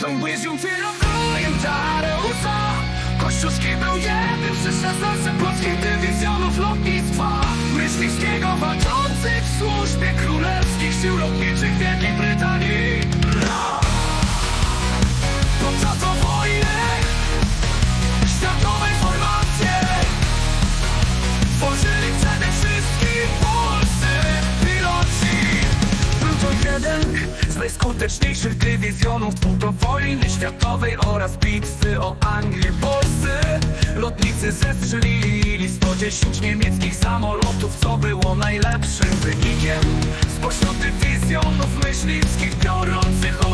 Tą błyzią wielokrotnie czarę USA Kościuszki był jednym z 16 polskich dywizjonów lotnictwa. Myśliwskiego walczących w służbie królewskich sił lotniczych Wielkiej Brytanii najskuteczniejszych dywizjonów do wojny światowej oraz bitwy o Anglię Polscy lotnicy zestrzelili 110 niemieckich samolotów Co było najlepszym wynikiem. Spośród dywizjonów myśliwskich biorących udział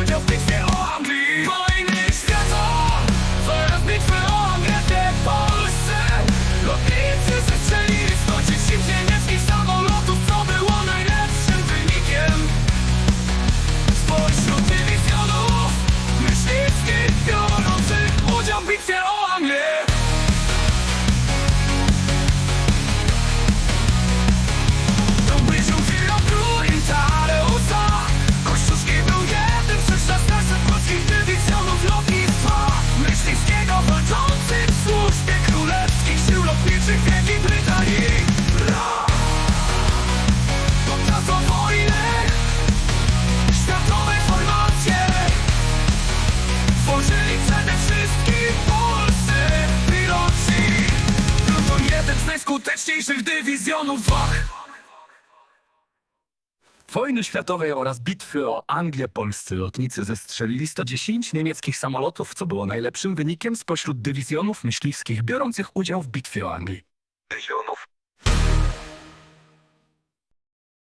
najskuteczniejszych dywizjonów Wach Wojny światowej oraz bitwy o Anglię polscy lotnicy zestrzelili 110 niemieckich samolotów, co było najlepszym wynikiem spośród dywizjonów myśliwskich biorących udział w bitwie o Anglii.